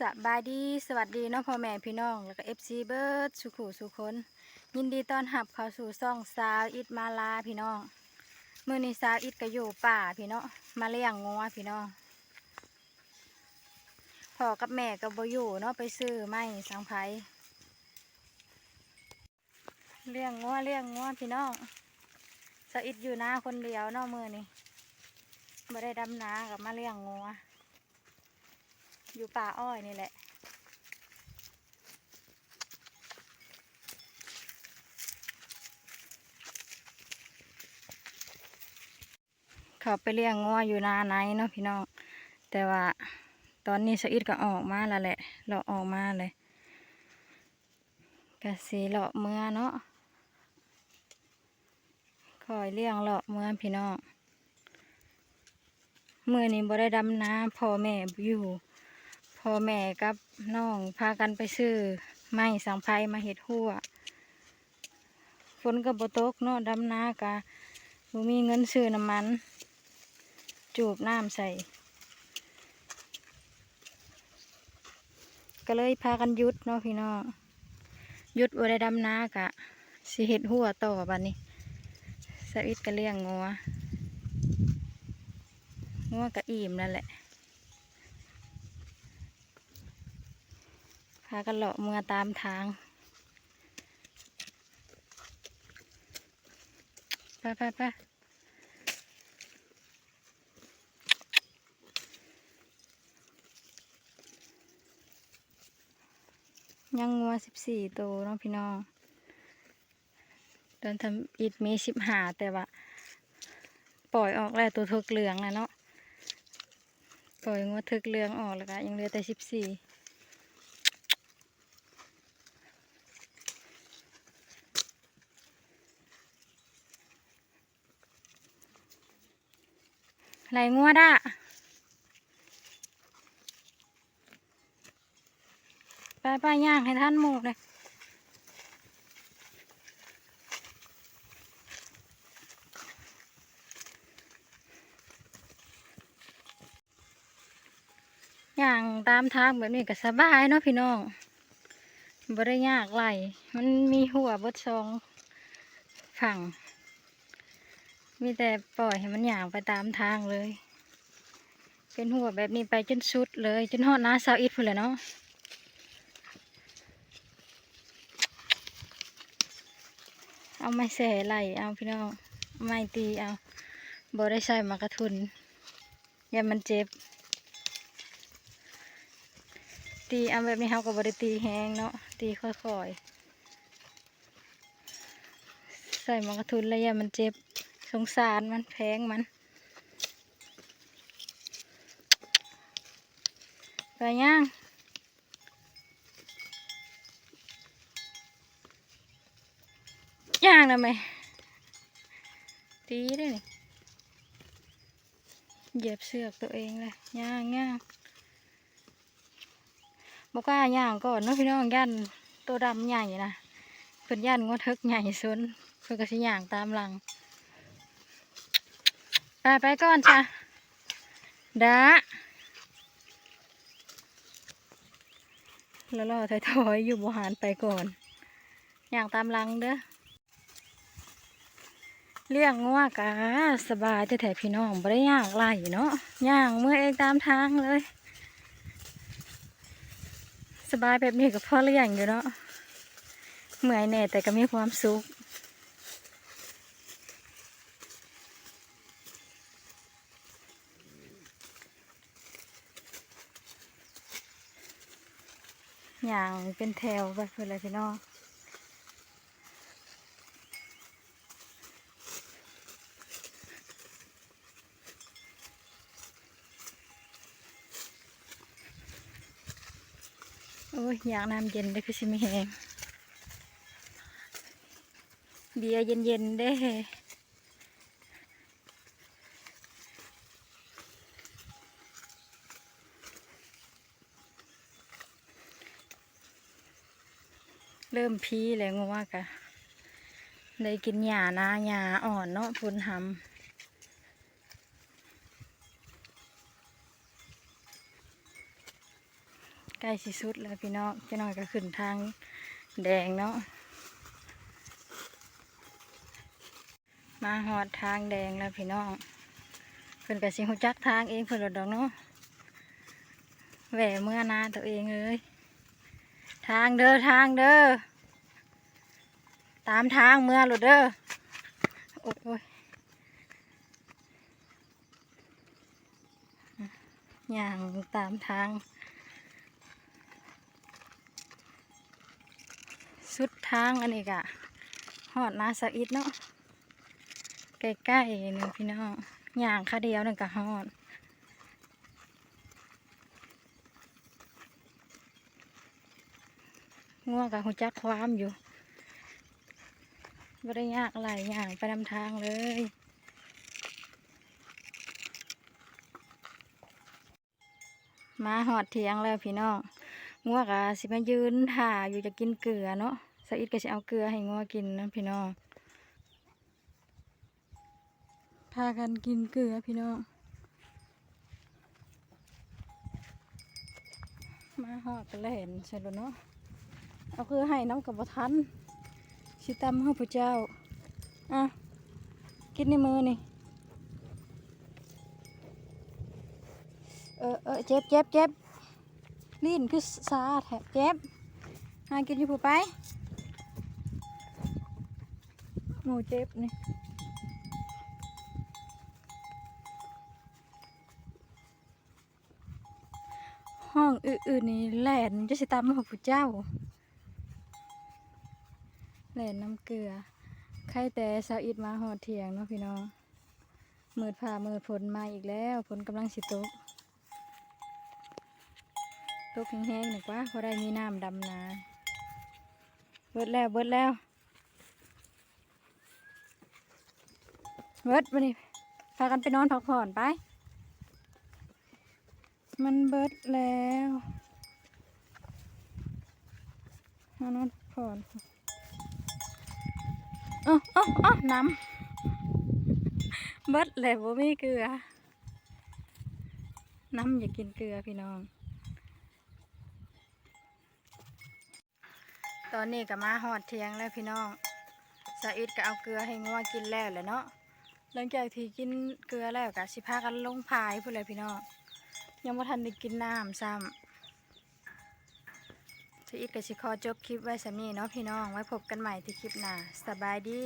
สบายดีสวัสดีน้องพ่อแม่พี่น้อง แล้วก็เอฟซีเบิร์ดสุขุสุคน ยินดีต้อนรับเข้าสู่ซ่องสาวอิดมาลาพี่น้องมื่อนี้สาวอิดก็อยู่ป่าพี่น้องมาเลี้ยงงัวพี่น้องพ่อกับแม่ก็บ่อยู่เนาะไปซื้อไม้สังไผเลี้ยงงัวเลี้ยงงัวพี่น้องสาวอิดอยู่นาคนเดียวเนาะมื่อนี้บ่ได้ดำนากับมาเลี้ยงงัว อยู่ป่าอ้อยนี่แหละ เขาไปเลี้ยงงัวอยู่นาไหนเนาะพี่น้อง แต่ว่าตอนนี้สะอิดก็ออกมาแล้วแหละเลาะออกมาเลยกะสีเลาะเมื่อเนาะคอยเลี้ยงเลาะเมื่อพี่น้องเมื่อนี้บ่ได้ดำน้ำพ่อแม่อยู่ พ่อแม่กับน้องพากันไปซื้อไม้สังไพมาเห็ดหัวฝนก็บ่ตกเนาะดำนากะบ่มีเงินซื้อน้ำมัน จูบน้ำใส่ ก็เลยพากันหยุดเนาะพี่น้องหยุดบ่ได้ดำนากะสิเห็ดหัวต่อบัดนี้สวิตก็เลี้ยงงัวงัวก็อิ่มนั่นแหละากันเลาะเมือตามทางไปไปไปยังงัวสิบสี่ตัวน้องพี่น้องตอนทำอิดมีสิบหาแต่ว่า ปล่อยออกแล้วตัวทึกเหลืองนะเนาะปล่อยงัวทึกเหลืองออกแล้วก็ยังเหลือแต่สิบสี่ ไหลงัวด่ะไปไปย่างให้ท่านหมูเลยย่างตามทางแบบนี้ก็สบายเนาะพี่น้องบ่ได้ยากไหลมันมีหัวบดซองฝั่ง มีแต่ปล่อยให้มันหยางไปตามทางเลย เป็นหัวแบบนี้ไปจนสุดเลย จนหอดน้าสาวอิดพุ่นเลยเนาะเอาไม้แส่ไหลเอาพี่น้องเอาไม้ตีเอาบได้ใส่มากระทุนอย่ามันเจ็บ ตีเอาแบบนี้เขาก็บ่ได้ตีแห้งเนาะตีค่อยๆใส่มากระทุนแล้วอย่ามันเจ็บ สงสารมันแพงมันไปย่างย่างนะไหมตีได้นี่เหยียบเสือกตัวเองเลยย่างย่างบอกว่าย่างก่อนเนาะพี่น้องย่านตัวดำใหญ่นะเพิ่นย่านงดทึกใหญ่ซนเพิ่นก็สิย่างตามหลัง ไปไปก่อนจ้ะดาแล้วรอถอยๆอยู่บหารไปก่อน อย่างตามหลังเด้อเลี้ยงงัวกะสบายแต่แถพี่น้องบ่ได้ย่างไล่เนาะย่างเมื่อเองตามทางเลย สบายแบบนี้กับพ่อเลี้ยงอยู่เนาะเมื่อยแน่แต่ก็มีความสุข อย่างเป็นแถวไปเพื่อนเลยพี่น้องโอ้ยอยากน้ำเย็นได้คือสิไม่แห้งเบียร์เย็นๆได้ เริ่มพีเลยงว่ากะได้กินหญ้านะหญ้าอ่อนเนาะพุ่นหำใกล้สิสุดแล้วพี่น้องจะหน่อยก็ขึ้นทางแดงเนาะ มาหอดทางแดงแล้วพี่น้องเพิ่นก็สิหูจักทางเองเพิ่นรถดอกเนาะแหวเมื่อนาตัวเองเลย ทางเด้อทางเด้อตามทางเมื่อรถเด้อโอ้ยอย่างตามทาง สุดทางอันนี้กะหอดนาสะอิดเนาะใกล้ๆหนึ่งพี่น้องย่างค่าเดียวหนึ่งกะหอด ง่วงกับหัวจักความอยู่ไม่ได้ยากอะไรย่างไปนำทางเลย มาหอดเทียงแล้วพี่น้องงัวกะสิมายืนถ่าอยู่จะกินเกลือเนาะสะอิดก็สิเอาเกลือให้งัวกินนะพี่น้องพากันกินเกลือพี่น้องมาหอดกันแล้วเห็นใช่แล้วเนาะ เอาเกลือให้น้ำกับบ่ทันสิตำให้พระเจ้า อะ กินในมือนี่ เออเออเจ็บเจ็บเจ็บลิ้นคือซาแทบเจ็บหากินอยู่ผู้ไป หมูเจ็บนี่ห้องอื่นๆนี่แหลนจะสิตามมาของผู้เจ้า ลนน้ำเกลือใครแต่สาวอิดมาหอดเถียงเนาะพี่น้องมืดผ่ามืดฝนมาอีกแล้วฝนกำลังสิตกตกแห้งๆหนึ่งว่าพอได้มีน้ำดำนาเบิดแล้วเบิดแล้วเบิดมานี่พากันไปนอนพักผ่อนไป มันเบิดแล้วมานอนพักผ่อน เอ้าเอ้าเอ้น้ำเบิดแล้วบ่มีเกลือ น้ำอย่ากินเกลือพี่น้อง ตอนนี้ก็มาหอดเทียงแล้วพี่น้องสาอิดก็เอาเกลือให้งัวกินแล้วแหละเนาะหลังจากที่กินเกลือแล้วก็สิพากันลงพายพูดเลยพี่น้องยังบ่ทันได้กินน้ำซ้ำ สาอิดก็สิขอจบคลิปไว้สำนี้เนาะพี่น้อง ไว้พบกันใหม่ที่คลิปหน้าสบายดี